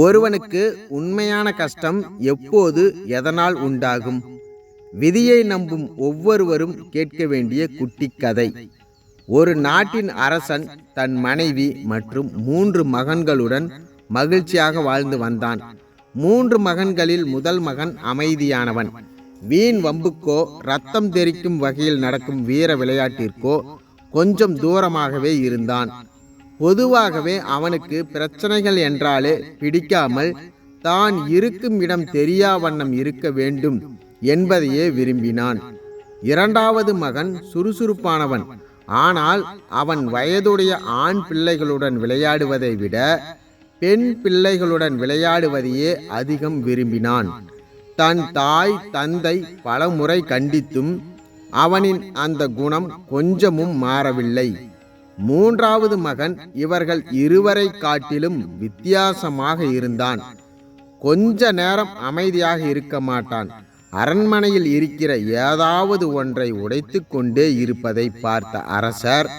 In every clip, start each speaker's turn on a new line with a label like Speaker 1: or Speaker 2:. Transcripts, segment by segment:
Speaker 1: ஒருவனுக்கு உண்மையான கஷ்டம் எப்போது எதனால் உண்டாகும்? விதியை நம்பும் ஒவ்வொருவரும் கேட்க வேண்டிய குட்டி கதை ஒரு நாட்டின் அரசன் தன் மனைவி மற்றும் மூன்று மகன்களுடன் மகிழ்ச்சியாக வாழ்ந்து வந்தான். மூன்று மகன்களில் முதல் மகன் அமைதியானவன். வீண் வம்புக்கோ ரத்தம் தெரிக்கும் வகையில் நடக்கும் வீர விளையாட்டிற்கோ கொஞ்சம் தூரமாகவே இருந்தான். பொதுவாகவே அவனுக்கு பிரச்சனைகள் என்றாலே பிடிக்காமல் தான் இருக்கும் இடம் தெரியா வண்ணம் இருக்க வேண்டும் என்பதையே விரும்பினான். இரண்டாவது மகன் சுறுசுறுப்பானவன். ஆனால் அவன் வயதுடைய ஆண் பிள்ளைகளுடன் விளையாடுவதை விட பெண் பிள்ளைகளுடன் விளையாடுவதையே அதிகம் விரும்பினான். தன் தாய் தந்தை பலமுறை கண்டித்தும் அவனின் அந்த குணம் கொஞ்சமும் மாறவில்லை. மூன்றாவது மகன் இவர்கள் இருவரை காட்டிலும் வித்தியாசமாக இருந்தான். கொஞ்ச நேரம் அமைதியாக இருக்க மாட்டான். அரண்மனையில் இருக்கிற ஏதாவது ஒன்றை உடைத்து கொண்டே இருப்பதை பார்த்த அரசர்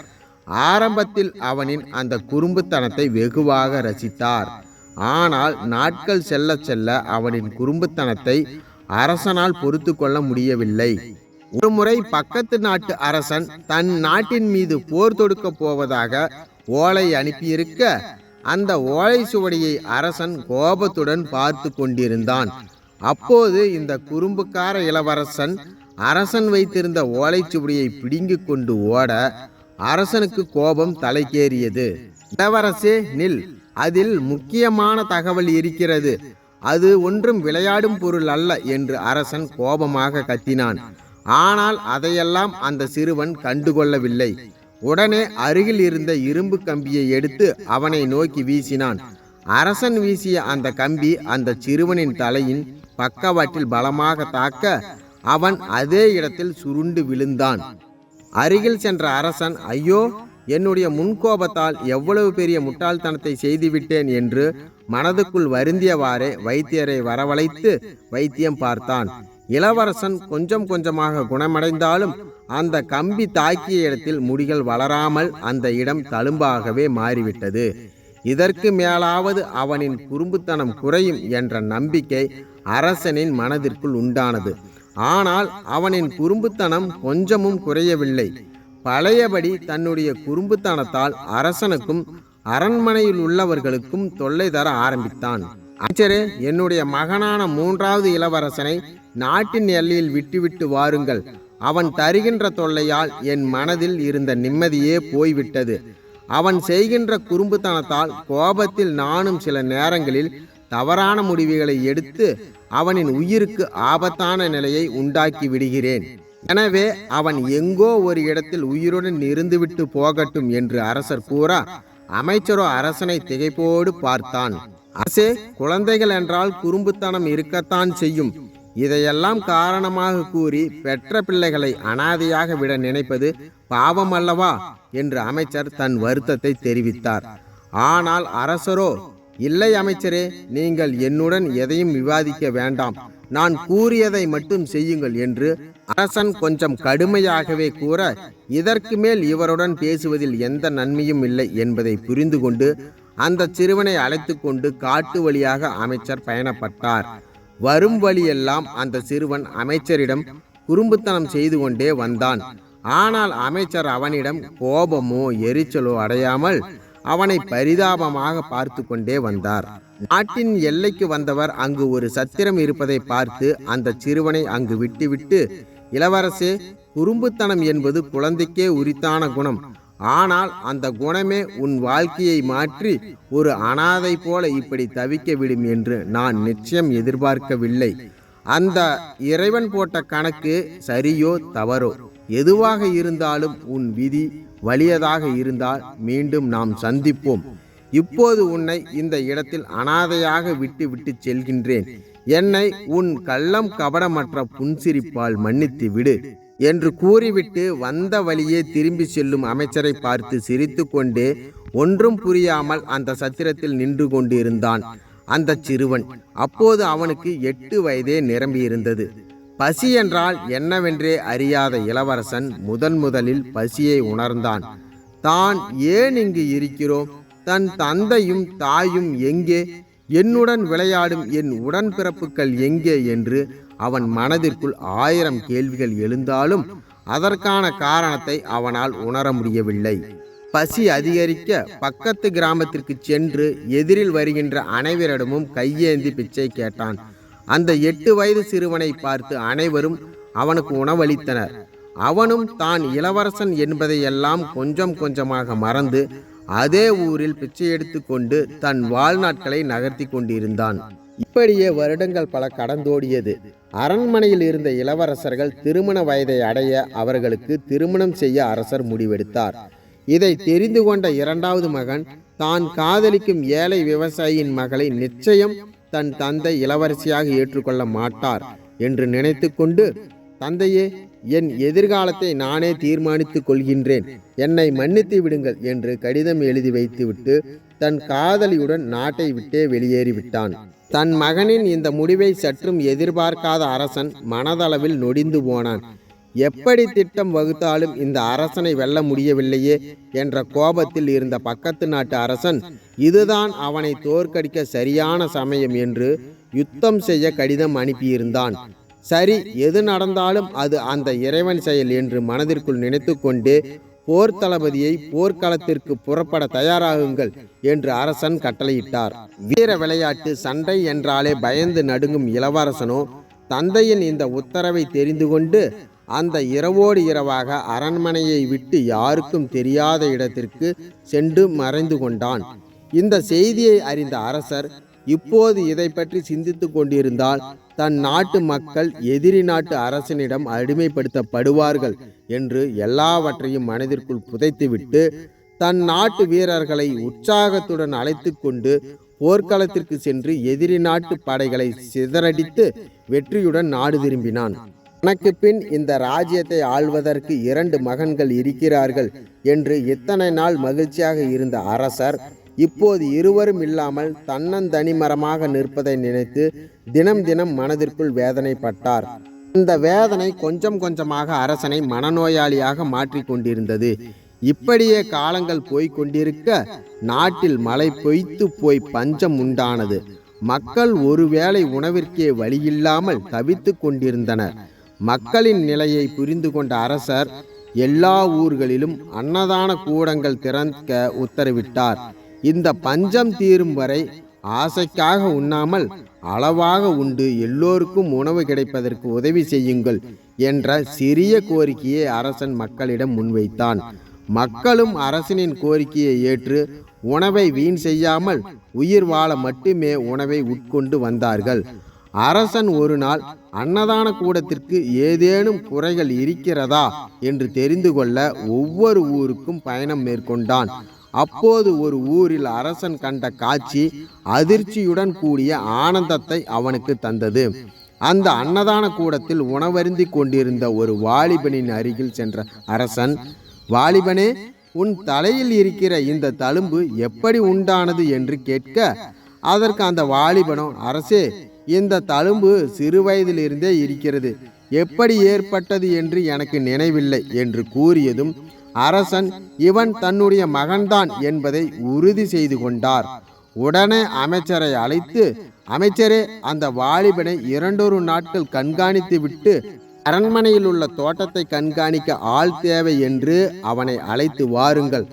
Speaker 1: ஆரம்பத்தில் அவனின் அந்த குறும்புத்தனத்தை வெகுவாக ரசித்தார். ஆனால் நாட்கள் செல்ல செல்ல அவனின் குறும்புத்தனத்தை அரசனால் பொறுத்து கொள்ள முடியவில்லை. ஒருமுறை பக்கத்து நாட்டு அரசன் தன் நாட்டின் மீது போர் தொடுக்க போவதாக ஓலை அனுப்பியிருக்க அந்த ஓலை சுவடியை அரசன் கோபத்துடன் பார்த்து கொண்டிருந்தான். அப்போது இந்த குறும்புக்கார இளவரசன் அரசன் வைத்திருந்த ஓலைச்சுவடியை பிடுங்கி கொண்டு ஓட அரசனுக்கு கோபம் தலைக்கேறியது. இளவரசே நில். அதில் முக்கியமான தகவல் இருக்கிறது. அது ஒன்றும் விளையாடும் பொருள் அல்ல என்று அரசன் கோபமாக கத்தினான். ஆனால் அதையெல்லாம் அந்த சிறுவன் கண்டுகொள்ளவில்லை. உடனே அருகில் இருந்த இரும்பு கம்பியை எடுத்து அவனை நோக்கி வீசினான். அரசன் வீசிய அந்த கம்பி அந்த சிறுவனின் தலையின் பக்கவாட்டில் பலமாக தாக்க அவன் அதே இடத்தில் சுருண்டு விழுந்தான். அருகில் சென்ற அரசன் ஐயோ என்னுடைய முன்கோபத்தால் எவ்வளவு பெரிய முட்டாள்தனத்தை செய்துவிட்டேன் என்று மனதுக்குள் வருந்தியவாறே வைத்தியரை வரவழைத்து வைத்தியம் பார்த்தான். இளவரசன் கொஞ்சம் கொஞ்சமாக குணமடைந்தாலும் அந்த கம்பி தாக்கிய இடத்தில் முடிகள் வளராமல் அந்த இடம் தழும்பாகவே மாறிவிட்டது. இதற்கு மேலாவது அவனின் குறும்புத்தனம் குறையும் என்ற நம்பிக்கை அரசனின் மனதிற்குள் உண்டானது. ஆனால் அவனின் குறும்புத்தனம் கொஞ்சமும் குறையவில்லை. பழையபடி தன்னுடைய குறும்புத்தனத்தால் அரசனுக்கும் அரண்மனையில் உள்ளவர்களுக்கும் தொல்லை தர ஆரம்பித்தான். அமைச்சரே என்னுடைய மகனான மூன்றாவது இளவரசனை நாட்டின் எல்லையில் விட்டுவிட்டு வாருங்கள். அவன் தருகின்ற தொல்லையால் என் மனதில் இருந்த நிம்மதியே போய்விட்டது. அவன் செய்கின்ற குறும்புத்தனத்தால் கோபத்தில் நானும் சில நேரங்களில் தவறான முடிவுகளை எடுத்து அவனின் உயிருக்கு ஆபத்தான நிலையை உண்டாக்கி விடுகிறேன். எனவே அவன் எங்கோ ஒரு இடத்தில் உயிருடன் இருந்துவிட்டு போகட்டும் என்று அரசர் கூற அமைச்சரோ அரசனை திகைப்போடு பார்த்தான். அரசே குழந்தைகள் என்றால் குறும்புத்தனம் இருக்கத்தான் செய்யும். இதையெல்லாம் காரணமாக கூறி பெற்ற பிள்ளைகளை அனாதையாக விட நினைப்பது பாவம் அல்லவா என்று அமைச்சர் தன் வருத்தத்தை தெரிவித்தார். ஆனால் அரசரோ இல்லை அமைச்சரே நீங்கள் என்னுடன் எதையும் விவாதிக்க வேண்டாம். நான் கூறியதை மட்டும் செய்யுங்கள் என்று அரசன் கொஞ்சம் கடுமையாகவே கூற இதற்கு மேல் இவருடன் பேசுவதில் எந்த நன்மையும் இல்லை என்பதை புரிந்து கொண்டு அந்த சிறுவனை அழைத்து கொண்டு காட்டு வழியாக அமைச்சர் பயணப்பட்டார். வரும் வழியெல்லாம் அந்த சிறுவன் அமைச்சரிடம் குறும்புத்தனம் செய்து கொண்டே வந்தான். ஆனால் அமைச்சர் அவனிடம் கோபமோ எரிச்சலோ அடையாமல் அவனை பரிதாபமாக பார்த்து கொண்டே வந்தார். நாட்டின் எல்லைக்கு வந்தவர் அங்கு ஒரு சத்திரம் இருப்பதை பார்த்து அந்த சிறுவனை அங்கு விட்டுவிட்டு இளவரசே குறும்புத்தனம் என்பது குழந்தைக்கே உரித்தான குணம். ஆனால் அந்த குணமே உன் வாழ்க்கையை மாற்றி ஒரு அனாதை போல இப்படி தவிக்க விடும் என்று நான் நிச்சயம் எதிர்பார்க்கவில்லை. அந்த இறைவன் போட்ட கணக்கு சரியோ தவறோ? எதுவாக இருந்தாலும் உன் விதி வலியதாக இருந்தால் மீண்டும் நாம் சந்திப்போம். இப்போது உன்னை இந்த இடத்தில் அனாதையாக விட்டு விட்டு செல்கின்றேன். என்னை உன் கள்ளம் கபடமற்ற புன்சிரிப்பால் மன்னித்து விடு. என்று கூறிவிட்டு வந்த வழியே திரும்பி செல்லும் அமைச்சரை பார்த்து சிரித்து கொண்டு ஒன்றும் புரியாமல் அந்த சத்திரத்தில் நின்று கொண்டிருந்தான். அந்த சிறுவன் அப்போது அவனுக்கு எட்டு வயதே நிரம்பியிருந்தது. பசி என்றால் என்னவென்றே அறியாத இளவரசன் முதன் முதலில் பசியை உணர்ந்தான். தான் ஏன் இங்கு இருக்கிறோம்? தன் தந்தையும் தாயும் எங்கே? என்னுடன் விளையாடும் என் உடன்பிறப்புகள் எங்கே? என்று அவன் மனதிற்குள் ஆயிரம் கேள்விகள் எழுந்தாலும் அதற்கான காரணத்தை அவனால் உணர முடியவில்லை. பசி அதிகரிக்க பக்கத்து கிராமத்திற்கு சென்று எதிரில் வருகின்ற அனைவரிடமும் கையேந்தி பிச்சை கேட்டான். அந்த எட்டு வயது சிறுவனை பார்த்து அனைவரும் அவனுக்கு உணவளித்தனர். அவனும் தான் இளவரசன் என்பதையெல்லாம் கொஞ்சம் கொஞ்சமாக மறந்து அதே ஊரில் பிச்சை எடுத்துக்கொண்டு தன் வாழ்நாட்களை நகர்த்தி கொண்டிருந்தான். இப்படியே வருடங்கள் பல கடந்தோடியது. அரண்மனையில் இருந்த இளவரசர்கள் திருமண வயதை அடைய அவர்களுக்கு திருமணம் செய்ய அரசர் முடிவெடுத்தார். இதை தெரிந்து கொண்ட இரண்டாவது மகன் தான் காதலிக்கும் ஏழை விவசாயியின் மகளை நிச்சயம் தன் தந்தை இளவரசியாக ஏற்றுக்கொள்ள மாட்டார் என்று நினைத்து கொண்டு தந்தையே என் எதிர்காலத்தை நானே தீர்மானித்துக் கொள்கின்றேன். என்னை மன்னித்து விடுங்கள் என்று கடிதம் எழுதி வைத்துவிட்டு தன் காதலியுடன் நாட்டை விட்டே வெளியேறிவிட்டான். தன் மகனின் இந்த முடிவை சற்றும் எதிர்பார்க்காத அரசன் மனதளவில் நொடிந்து போனான். எப்படி திட்டம் வகுத்தாலும் இந்த அரசனை வெல்ல முடியவில்லையே என்ற கோபத்தில் இருந்த பக்கத்து நாட்டு அரசன் இதுதான் அவனை தோற்கடிக்க சரியான சமயம் என்று யுத்தம் செய்ய கடிதம் அனுப்பியிருந்தான். சரி எது நடந்தாலும் அது அந்த இறைவன் செயல் என்று மனதிற்குள் நினைத்து கொண்டு போர் தளபதியை போர்க்களத்திற்கு புறப்பட தயாராகுங்கள் என்று அரசன் கட்டளையிட்டார். வீர விளையாட்டு சண்டை என்றாலே பயந்து நடுங்கும் இளவரசனோ தந்தையின் இந்த உத்தரவை தெரிந்து கொண்டு அந்த இரவோடு இரவாக அரண்மனையை விட்டு யாருக்கும் தெரியாத இடத்திற்கு சென்று மறைந்து கொண்டான். இந்த செய்தியை அறிந்த அரசர் இப்போது இதை பற்றி சிந்தித்துக் கொண்டிருந்தால் தன் நாட்டு மக்கள் எதிரி நாட்டு அரசனிடம் அடிமைப்படுத்தப்படுவார்கள் என்று எல்லாவற்றையும் மனதிற்குள் புதைத்துவிட்டு தன் நாட்டு வீரர்களை உற்சாகத்துடன் அழைத்து கொண்டு போர்க்களத்திற்கு சென்று எதிரி நாட்டு படைகளை சிதறடித்து வெற்றியுடன் நாடு திரும்பினான். தனக்கு பின் இந்த ராஜ்யத்தை ஆள்வதற்கு இரண்டு மகன்கள் இருக்கிறார்கள் என்று இத்தனை நாள் மகிழ்ச்சியாக இருந்த அரசர் இப்போது இருவரும் இல்லாமல் தன்னந்தனி மரமாக நிற்பதை நினைத்து தினம் தினம் மனதிற்குள் வேதனைப்பட்டார். இந்த வேதனை கொஞ்சம் கொஞ்சமாக அரசனை மனநோயாளியாக மாற்றிக்கொண்டிருந்தது இப்படியே காலங்கள் போய்கொண்டிருக்க நாட்டில் மழை பொய்த்து போய் பஞ்சம் உண்டானது. மக்கள் ஒருவேளை உணவிற்கே வழியில்லாமல் தவித்து கொண்டிருந்தனர். மக்களின் நிலையை புரிந்து கொண்ட அரசர் எல்லா ஊர்களிலும் அன்னதான கூடங்கள் திறக்க உத்தரவிட்டார். இந்த பஞ்சம் தீரும் வரை ஆசைக்காக உண்ணாமல் அளவாக உண்டு எல்லோருக்கும் உணவு கிடைப்பதற்கு உதவி செய்யுங்கள் என்ற சிறிய கோரிக்கையை அரசன் மக்களிடம் முன்வைத்தான். மக்களும் அரசனின் கோரிக்கையை ஏற்று உணவை வீண் செய்யாமல் உயிர் வாழ மட்டுமே உணவை உட்கொண்டு வந்தார்கள். அரசன் ஒரு நாள் அன்னதான கூடத்திற்கு ஏதேனும் குறைகள் இருக்கிறதா? என்று தெரிந்து கொள்ள ஒவ்வொரு ஊருக்கும் பயணம் மேற்கொண்டான். அப்போது ஒரு ஊரில் அரசன் கண்ட காட்சி அதிர்ச்சியுடன் கூடிய ஆனந்தத்தை அவனுக்கு தந்தது. அந்த அன்னதான கூடத்தில் உணவருந்தி கொண்டிருந்த ஒரு வாலிபனின் அருகில் சென்ற அரசன் வாலிபனே உன் தலையில் இருக்கிற இந்த தழும்பு எப்படி உண்டானது என்று கேட்க அதற்கு அந்த வாலிபனோ அரசே இந்த தழும்பு சிறு வயதிலிருந்தே இருக்கிறது. எப்படி ஏற்பட்டது என்று எனக்கு நினைவில்லை என்று கூறியதும் அரசன் இவன் தன்னுடைய மகன்தான் என்பதை உறுதி செய்து கொண்டார். உடனே அமைச்சரை அழைத்து அமைச்சரே அந்த வாலிபனை இரண்டொரு நாட்கள் கண்காணித்து விட்டு அரண்மனையில் உள்ள தோட்டத்தை கண்காணிக்க ஆள் தேவை என்று அவனை அழைத்து வாருங்கள்.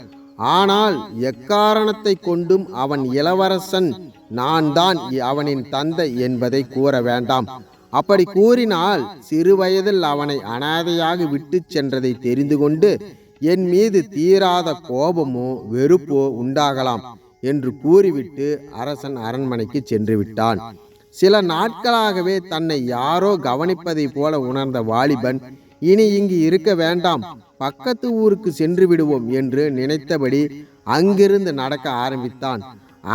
Speaker 1: ஆனால் எக்காரணத்தை கொண்டும் அவன் இளவரசன் நான் தான் அவனின் தந்தை என்பதை கூற வேண்டாம். அப்படி கூறினால் சிறு வயதில் அவனை அனாதையாக விட்டு சென்றதை தெரிந்து கொண்டு என் மீது தீராத கோபமோ வெறுப்போ உண்டாகலாம் என்று கூறிவிட்டு அரசன் அரண்மனைக்கு சென்று விட்டான் சில நாட்களாகவே தன்னை யாரோ கவனிப்பதை போல உணர்ந்த வாலிபன் இனி இங்கு இருக்க வேண்டாம் பக்கத்து ஊருக்கு சென்று விடுவோம் என்று நினைத்தபடி அங்கிருந்து நடக்க ஆரம்பித்தான்.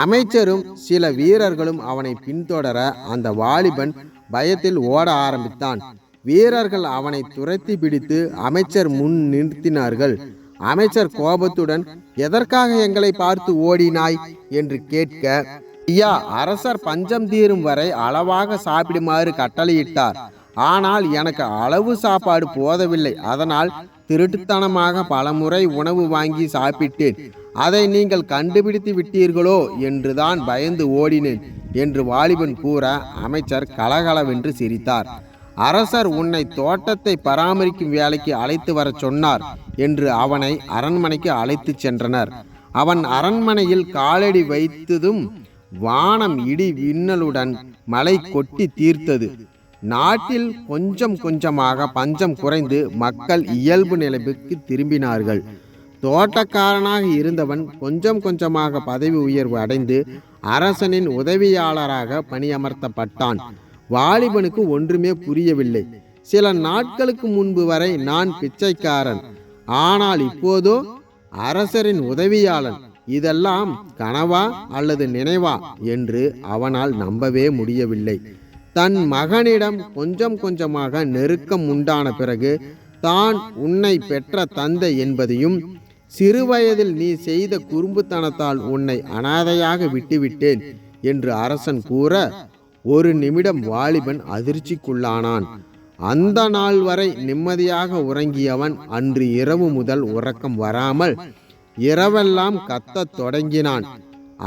Speaker 1: அமைச்சரும் சில வீரர்களும் அவனை பின்தொடர அந்த வாலிபன் பயத்தில் ஓட ஆரம்பித்தான். வீரர்கள் அவனை துரத்தி பிடித்து அமைச்சர் முன் நிறுத்தினார்கள். அமைச்சர் கோபத்துடன் எதற்காக எங்களை பார்த்து ஓடினாய்? என்று கேட்க ஐயா அரசர் பஞ்சம் தீரும் வரை அளவாக சாப்பிடுமாறு கட்டளையிட்டார். ஆனால் எனக்கு அளவு சாப்பாடு போதவில்லை. அதனால் திருட்டுத்தனமாக பலமுறை உணவு வாங்கி சாப்பிட்டேன். அதை நீங்கள் கண்டுபிடித்து விட்டீர்களோ? என்றுதான் பயந்து ஓடினேன் என்று வாலிபன் கூற அமைச்சர் கலகலவென்று சிரித்தார். அரசர் உன்னை தோட்டத்தை பராமரிக்கும் வேலைக்கு அழைத்து வரச் சொன்னார் என்று அவனை அரண்மனைக்கு அழைத்துச் சென்றனர். அவன் அரண்மனையில் காலடி வைத்ததும் வானம் இடி விண்ணலுடன் மழை கொட்டி தீர்த்தது. நாட்டில் கொஞ்சம் கொஞ்சமாக பஞ்சம் குறைந்து மக்கள் இயல்பு நிலைக்கு திரும்பினார்கள். தோட்டக்காரனாக இருந்தவன் கொஞ்சம் கொஞ்சமாக பதவி உயர்வு அடைந்து அரசனின் உதவியாளராக பணியமர்த்தப்பட்டான். வாலிபனுக்கு ஒன்றுமே புரியவில்லை. சில நாட்களுக்கு முன்பு வரை நான் பிச்சைக்காரன். ஆனால் இப்போதோ அரசரின் உதவியாளன். இதெல்லாம் கனவா அல்லது நினைவா என்று அவனால் நம்பவே முடியவில்லை. தன் மகனிடம் கொஞ்சம் கொஞ்சமாக நெருக்கம் உண்டான பிறகு தான் உன்னை பெற்ற தந்தை என்பதையும் சிறுவயதில் நீ செய்த குறும்புத்தனத்தால் உன்னை அனாதையாக விட்டுவிட்டேன் என்று அரசன் கூற ஒரு நிமிடம் வாலிபன் அதிர்ச்சிக்குள்ளானான். அந்த நாள் வரை நிம்மதியாக உறங்கியவன் அன்று இரவு முதல் உறக்கம் வராமல் இரவெல்லாம் கத்தத் தொடங்கினான்.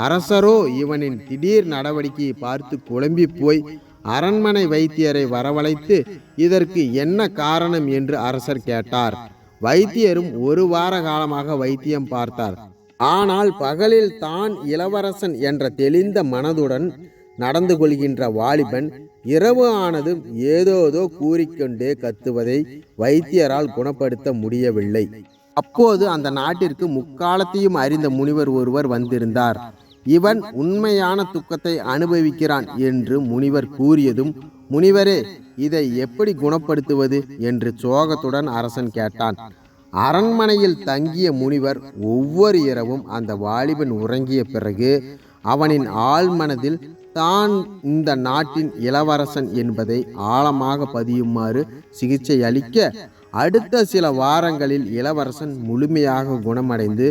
Speaker 1: அரசரோ இவனின் திடீர் நடவடிக்கையை பார்த்து குழம்பி போய் அரண்மனை வைத்தியரை வரவழைத்து இதற்கு என்ன காரணம்? என்று அரசர் கேட்டார். வைத்தியரும் ஒரு வார காலமாக வைத்தியம் பார்த்தார். ஆனால் பகலில் தான் இளவரசன் என்ற தெளிந்த மனதுடன் நடந்து கொள்கின்ற வாலிபன் இரவு ஆனதும் ஏதோதோ கூறிக்கொண்டே கத்துவதை வைத்தியரால் குணப்படுத்த முடியவில்லை. அப்போது அந்த நாட்டிற்கு முக்காலத்தையும் அறிந்த முனிவர் ஒருவர் வந்திருந்தார். இவன் உண்மையான துக்கத்தை அனுபவிக்கிறான் என்று முனிவர் கூறியதும் முனிவரே இதை எப்படி குணப்படுத்துவது? என்று சோகத்துடன் அரசன் கேட்டான். அரண்மனையில் தங்கிய முனிவர் ஒவ்வொரு இரவும் அந்த வாலிபன் உறங்கிய பிறகு அவனின் ஆழ்மனதில் தான் இந்த நாட்டின் இளவரசன் என்பதை ஆழமாக பதியுமாறு சிகிச்சை அளிக்க அடுத்த சில வாரங்களில் இளவரசன் முழுமையாக குணமடைந்து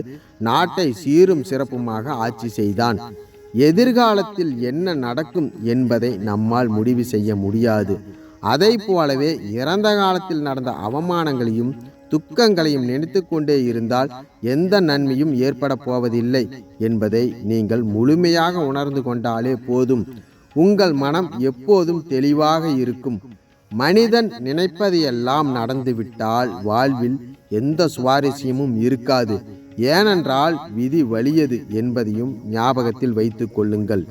Speaker 1: நாட்டை சீரும் சிறப்புமாக ஆட்சி செய்தான். எதிர்காலத்தில் என்ன நடக்கும் என்பதை நம்மால் முடிவு செய்ய முடியாது. அதை போலவே இறந்த காலத்தில் நடந்த அவமானங்களையும் துக்கங்களையும் நினைத்து கொண்டே இருந்தால் எந்த நன்மையும் ஏற்பட போவதில்லை என்பதை நீங்கள் முழுமையாக உணர்ந்து கொண்டாலே போதும். உங்கள் மனம் எப்போதும் தெளிவாக இருக்கும். மனிதன் நினைப்பதையெல்லாம் நடந்துவிட்டால் வாழ்வில் எந்த சுவாரஸ்யமும் இருக்காது. ஏனென்றால் விதி வலியது என்பதையும் ஞாபகத்தில் வைத்துக் கொள்ளுங்கள்.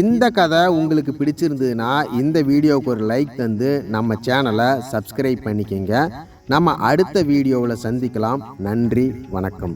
Speaker 1: இந்த கதை உங்களுக்கு பிடிச்சிருந்ததுன்னா இந்த வீடியோவுக்கு ஒரு லைக் தந்து நம்ம சேனலை சப்ஸ்கிரைப் பண்ணிக்கங்க. நம்ம அடுத்த வீடியோவில் சந்திக்கலாம். நன்றி வணக்கம்.